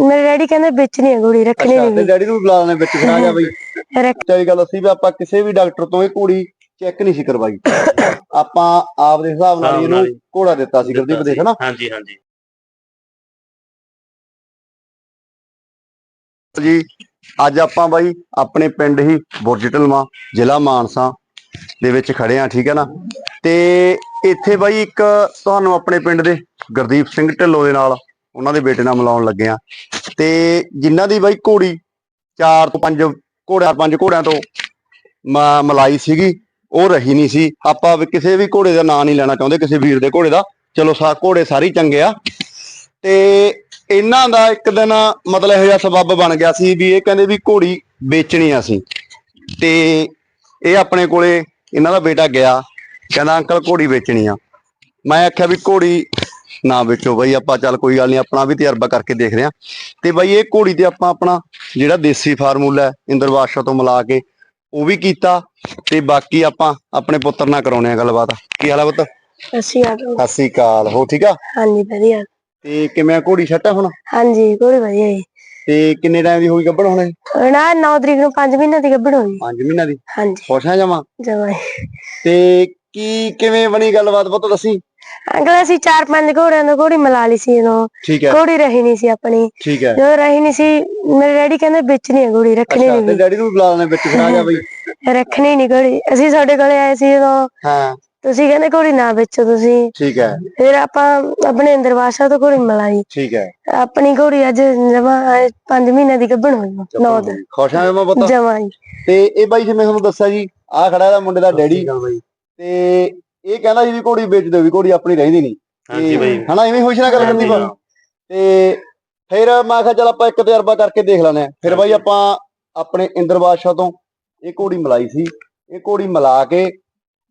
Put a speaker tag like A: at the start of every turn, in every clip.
A: ਮੇਰੇ ਡੈਡੀ ਕਹਿੰਦੇ ਵੇਚਣੀ ਹੈ ਘੋੜੀ ਰੱਖਣੀ
B: ਅੱਛਾ ਤੇ
A: ਨਹੀਂ
B: ਡੈਡੀ ਨੂੰ ਵੀ ਬੁਲਾ ਲੈਣੇ ਵਿੱਚ ਆ ਜਾ ਬਈ।
A: ਰੱਖ
B: ਚਾਹੀ ਗੱਲ ਅਸੀਂ ਵੀ ਆਪਾਂ ਕਿਸੇ ਵੀ ਡਾਕਟਰ ਤੋਂ ਇਹ ਘੋੜੀ ਚੈੱਕ ਨਹੀਂ ਸੀ ਕਰਵਾਈ। ਆਪਾਂ ਆਪ ਦੇ ਹਿਸਾਬ ਨਾਲ ਹੀ
C: ਹਿਸਾਬ ਨਾਲ
B: ਇਹਨੂੰ ਘੋੜਾ ਦਿੱਤਾ ਸੀ ਗੁਰਦੀਪ ਦੇਖ ਨਾ
C: ਹਾਂਜੀ ਹਾਂਜੀ।
B: ਜੀ ਅੱਜ ਆਪਾਂ ਬਾਈ ਆਪਣੇ ਪਿੰਡ ਹੀ ਬੁਰਜ ਢਲਵਾਂ ਜ਼ਿਲ੍ਹਾ ਮਾਨਸਾ ਦੇ ਵਿੱਚ ਖੜੇ ਆ ਠੀਕ ਹੈ ਨਾ? ਤੇ ਇੱਥੇ ਬਾਈ ਇੱਕ ਤੁਹਾਨੂੰ ਆਪਣੇ ਪਿੰਡ ਦੇ ਗੁਰਦੀਪ ਸਿੰਘ ਢਿੱਲੋਂ ਦੇ ਨਾਲ ਉਹਨਾਂ ਦੇ ਬੇਟੇ ਨਾਲ ਮਿਲਾਉਣ ਲੱਗੇ ਆ। ਤੇ ਜਿਨ੍ਹਾਂ ਦੀ ਬਾਈ ਘੋੜੀ 4 ਤੋਂ 5 ਘੋੜਿਆਂ, ਪੰਜ ਘੋੜਿਆਂ ਤੋਂ ਮ- ਮਲਾਈ ਸੀਗੀ, ਉਹ ਰਹੀ ਨਹੀਂ ਸੀ। ਆਪਾਂ ਵੀ ਕਿਸੇ ਵੀ ਘੋੜੇ ਦਾ ਨਾਂ ਨਹੀਂ ਲੈਣਾ ਚਾਹੁੰਦੇ, ਕਿਸੇ ਵੀਰ ਦੇ ਘੋੜੇ ਦਾ। ਚਲੋ ਸਾ, ਘੋੜੇ ਸਾਰੇ ਚੰਗੇ ਆ। ਤੇ ਇਹਨਾਂ ਦਾ ਇੱਕ ਦਿਨ ਮਤਲਬ ਇਹੋ ਜਿਹਾ ਸਬੱਬ ਬਣ ਗਿਆ ਸੀ ਵੀ ਇਹ ਕਹਿੰਦੇ ਵੀ ਘੋੜੀ ਵੇਚਣੀ ਆ ਸੀ ਤੇ ਇਹ ਆਪਣੇ ਕੋਲੇ ਇਹਨਾਂ ਦਾ ਬੇਟਾ ਗਿਆ। ਕਹਿੰਦਾ, ਅੰਕਲ, ਘੋੜੀ ਵੇਚਣੀ ਆ। ਮੈਂ ਆਖਿਆ ਵੀ ਘੋੜੀ ਨਾ ਵੇਚੋ ਬਈ ਆਪਾਂ ਚੱਲ ਕੋਈ ਗੱਲ ਨਹੀਂ ਆਪਣਾ ਵੀ ਤਜਰਬਾ ਕਰਕੇ ਦੇਖਦੇ ਆ ਤੇ ਬਈ ਇਹ ਘੋੜੀ ਤੇ ਆਪਾਂ ਆਪਣਾ ਜਿਹੜਾ ਦੇਸੀ ਫਾਰਮੂਲਾ ਹੈ ਇੰਦਰ ਬਾਦਸ਼ਾਹ ਤੋਂ ਮਿਲਾ ਕੇ ਉਹ ਵੀ ਕੀਤਾ ਤੇ ਬਾਕੀ ਆਪਾਂ ਆਪਣੇ ਪੁੱਤਰ ਨਾਲ ਕਰਾਉਣੇ ਆ ਗੱਲਬਾਤ। ਕੀ ਹਾਲ ਆ ਪੁੱਤ?
A: ਅਸੀਂ ਆ ਗਏ।
B: ਸਤਿ ਸ੍ਰੀ ਅਕਾਲ ਹੋ ਠੀਕ ਆ?
A: ਹਾਂਜੀ ਵਧੀਆ।
B: ਤੇ ਕਿਵੇਂ ਆ ਘੋੜੀ ਛੱਟਾ ਹੁਣ?
A: ਹਾਂਜੀ ਘੋੜੀ ਵਧੀਆ ਜੀ।
B: ਤੇ ਕਿੰਨੇ ਟਾਈਮ ਦੀ ਹੋਈ ਗੱਭਣ ਹੁਣ ਇਹ?
A: ਨਾ 9 ਤਰੀਕ ਨੂੰ 5 ਮਹੀਨੇ ਦੀ ਗੱਭਣ ਹੋਈ
B: ਪੰਜ ਮਹੀਨਿਆਂ ਦੀ?
A: ਹਾਂਜੀ।
B: ਖੁਸ਼ ਆ ਜਾਵਾਂ
A: ਜਮਾਈ
B: ਤੇ ਕੀ ਕਿਵੇਂ ਬਣੀ ਗੱਲਬਾਤ ਪੁੱਤ ਦੱਸੀ?
A: ਅੰਕਲ ਅਸੀਂ ਚਾਰ ਪੰਜ ਘੋੜਿਆਂ ਤੋਂ ਘੋੜੀ ਮਿਲਾ ਲਈ ਸੀ
B: ਠੀਕ ਹੈ।
A: ਘੋੜੀ ਰਹੀ ਨਹੀਂ ਸੀ ਆਪਣੀ।
B: ਠੀਕ ਹੈ।
A: ਜਦੋਂ ਰਹੀ ਨਹੀਂ ਸੀ ਮੇਰੇ ਡੈਡੀ ਕਹਿੰਦੇ ਵੇਚਣੀ ਹੈ ਘੋੜੀ ਰੱਖਣੀ
B: ਅੱਛਾ ਤੇ
A: ਨਹੀਂ
B: ਡੈਡੀ ਨੂੰ ਵੀ ਬੁਲਾ ਲੈਣੇ ਵਿੱਚ ਆ ਜਾ ਬਈ।
A: ਰੱਖਣੀ ਨਹੀਂ ਘੋੜੀ। ਅਸੀਂ ਤੁਹਾਡੇ ਕੋਲੇ ਆਏ ਸੀ ਜਦੋਂ
B: ਹਾਂ।
A: ਤੁਸੀਂ ਕਹਿੰਦੇ ਘੋੜੀ ਨਾ ਵੇਚੋ ਤੁਸੀਂ।
B: ਠੀਕ ਹੈ।
A: ਫਿਰ ਆਪਾਂ ਆਪਣੇ ਅੰਦਰ ਤੋਂ ਘੋੜੀ ਮਿਲਾਈ।
B: ਠੀਕ ਹੈ।
A: ਆਪਣੀ ਘੋੜੀ ਅੱਜ ਜਮਾ 5 ਮਹੀਨੇ ਦੀ ਗੱਭਣ ਹੋਈ 9 ਦਿਨ।
B: ਖੁਸ਼ ਆ ਜਾਵਾਂ ਪੁੱਤ।
A: ਜਮਾ
B: ਤੇ ਇਹ ਬਾਈ ਜਿਵੇਂ ਤੁਹਾਨੂੰ ਦੱਸਿਆ ਜੀ ਆ ਖੜਾ ਇਹਦਾ ਮੁੰਡੇ ਦਾ ਡੈਡੀ। ਤੇ ਇਹ ਕਹਿੰਦਾ ਜੀ ਵੀ ਘੋੜੀ ਵੇਚ ਦਿਓ ਵੀ ਘੋੜੀ ਆਪਣੀ ਰਹਿੰਦੀ ਨਹੀਂ।
C: ਹਾਂਜੀ ਬਾਈ।
B: ਹਨਾ ਐਵੇਂ ਹੋਈ ਸੀ ਨਾ ਗੱਲ। ਕਰਦੀ ਤੇ ਫਿਰ ਮੈਂ ਕਿਹਾ ਚਲ ਆਪਾਂ ਇੱਕ ਤਜਰਬਾ ਕਰਕੇ ਦੇਖ ਆ ਫਿਰ ਬਾਈ ਆਪਾਂ ਆਪਣੇ ਇੰਦਰ ਬਾਦਸ਼ਾਹ ਤੋਂ ਇਹ ਘੋੜੀ ਮਲਾਈ ਸੀ। ਇਹ ਘੋੜੀ ਮਿਲਾ ਕੇ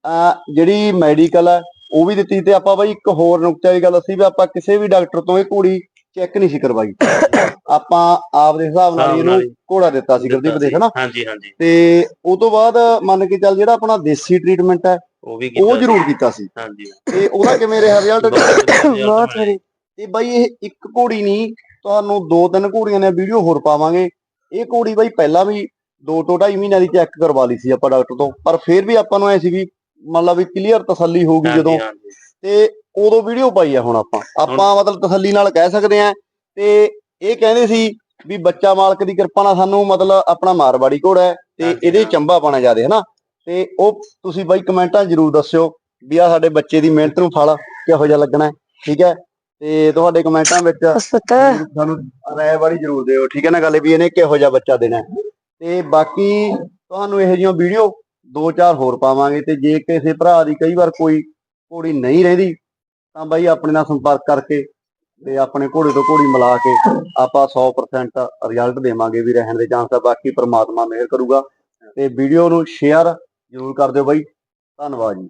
B: ਆ ਜਿਹੜੀ ਮੈਡੀਕਲ ਹੈ ਉਹ ਵੀ ਦਿੱਤੀ ਤੇ ਆਪਾਂ ਬਾਈ ਇੱਕ ਹੋਰ ਨੁਕਤੇ ਦੀ ਗੱਲ ਅਸੀਂ ਵੀ ਆਪਾਂ ਕਿਸੇ ਵੀ ਡਾਕਟਰ ਤੋਂ ਇਹ ਘੋੜੀ ਚੈੱਕ ਨਹੀਂ ਸੀ ਕਰਵਾਈ। ਆਪਾਂ ਆਪ ਦੇ ਹਿਸਾਬ ਨਾਲ ਹੀ
C: ਹਿਸਾਬ ਨਾਲ
B: ਇਹਨੂੰ ਘੋੜਾ ਦਿੱਤਾ ਸੀ ਗੁਰਦੀਪ ਦੇਖ ਨਾ
C: ਹਾਂਜੀ ਹਾਂਜੀ।
B: ਤੇ ਉਹ ਤੋਂ ਬਾਅਦ ਮੰਨ ਕੇ ਚੱਲ ਜਿਹੜਾ ਆਪਣਾ ਦੇਸੀ ਟ੍ਰੀਟਮੈਂਟ ਹੈ
C: ਉਹ ਵੀ ਕੀਤਾ
B: ਉਹ ਜ਼ਰੂਰ ਕੀਤਾ ਸੀ।
C: ਹਾਂਜੀ।
B: ਤੇ ਉਹਦਾ ਕਿਵੇਂ ਰਿਹਾ ਰਿਜ਼ਲਟ
C: ਬਹੁਤ ਵਧੀਆ
B: ਤੇ ਬਾਈ ਇਹ ਇੱਕ ਘੋੜੀ ਨਹੀਂ ਤੁਹਾਨੂੰ ਦੋ ਤਿੰਨ ਘੋੜੀਆਂ ਨੇ ਵੀਡੀਓ ਹੋਰ ਪਾਵਾਂਗੇ। ਇਹ ਘੋੜੀ ਬਾਈ ਪਹਿਲਾਂ ਵੀ ਦੋ ਤੋਂ ਢਾਈ ਮਹੀਨਿਆਂ ਦੀ ਚੈੱਕ ਕਰਵਾ ਲਈ ਸੀ ਆਪਾਂ ਡਾਕਟਰ ਤੋਂ। ਪਰ ਫਿਰ ਵੀ ਆਪਾਂ ਨੂੰ ਐ ਸੀ ਵੀ ਮੰਨ ਲਾ ਵੀ ਕਲੀਅਰ ਤਸੱਲੀ ਹੋਊਗੀ ਜਦੋਂ। ਤੇ ਉਦੋਂ ਵੀਡੀਓ ਪਾਈ ਆ ਹੁਣ ਆਪਾਂ। ਆਪਾਂ ਮਤਲਬ ਤਸੱਲੀ ਨਾਲ ਕਹਿ ਸਕਦੇ ਆ। ਤੇ ਇਹ ਕਹਿੰਦੇ ਸੀ ਵੀ ਬੱਚਾ ਮਾਲਕ ਦੀ ਕਿਰਪਾ ਨਾਲ ਸਾਨੂੰ ਮਤਲਬ ਆਪਣਾ ਮਾਰਵਾੜੀ ਘੋੜਾ ਹੈ ਤੇ ਇਹਦੇ। ਚੰਬਾ ਪਾਣਾ ਜ਼ਿਆਦੇ ਹਨਾ ਤੇ ਉਹ ਤੁਸੀਂ ਬਾਈ ਕਮੈਂਟਾਂ ਜ਼ਰੂਰ ਦੱਸਿਓ ਵੀ ਆ ਸਾਡੇ ਬੱਚੇ ਦੀ ਮਿਹਨਤ ਨੂੰ ਫਲ ਕਿਹੋ ਜਿਹਾ ਲੱਗਣਾ ਠੀਕ ਹੈ? ਤੇ ਤੁਹਾਡੇ ਕਮੈਂਟਾਂ ਵਿੱਚ ਸਾਨੂੰ ਰਾਏ ਵਾਲੀ ਜ਼ਰੂਰ ਦਿਓ ਠੀਕ ਹੈ ਨਾ ਗੱਲ ਵੀ ਇਹਨੇ ਕਿਹੋ ਜਿਹਾ ਬੱਚਾ ਦੇਣਾ। ਤੇ ਬਾਕੀ ਤੁਹਾਨੂੰ ਇਹੋ ਜਿਹੀਆਂ ਵੀਡੀਓ ਦੋ ਚਾਰ ਹੋਰ ਪਾਵਾਂਗੇ ਤੇ ਜੇ ਕਿਸੇ ਭਰਾ ਦੀ ਕਈ ਵਾਰ ਕੋਈ ਘੋੜੀ ਨਹੀਂ ਰਹਿੰਦੀ ਤਾਂ ਬਾਈ ਆਪਣੇ ਨਾਲ ਸੰਪਰਕ ਕਰਕੇ ਤੇ ਆਪਣੇ ਘੋੜੇ ਤੋਂ ਘੋੜੀ ਮਿਲਾ ਕੇ ਆਪਾਂ 100% ਰਿਜ਼ਲਟ ਦੇਵਾਂਗੇ ਵੀ ਰਹਿਣ ਦੇ ਚਾਂਸ ਆ ਬਾਕੀ ਪ੍ਰਮਾਤਮਾ ਮਿਹਰ ਕਰੂਗਾ। ਤੇ ਵੀਡੀਓ ਨੂੰ ਸ਼ੇਅਰ ਜ਼ਰੂਰ ਕਰ ਦਿਓ ਬਾਈ। ਧੰਨਵਾਦ ਜੀ।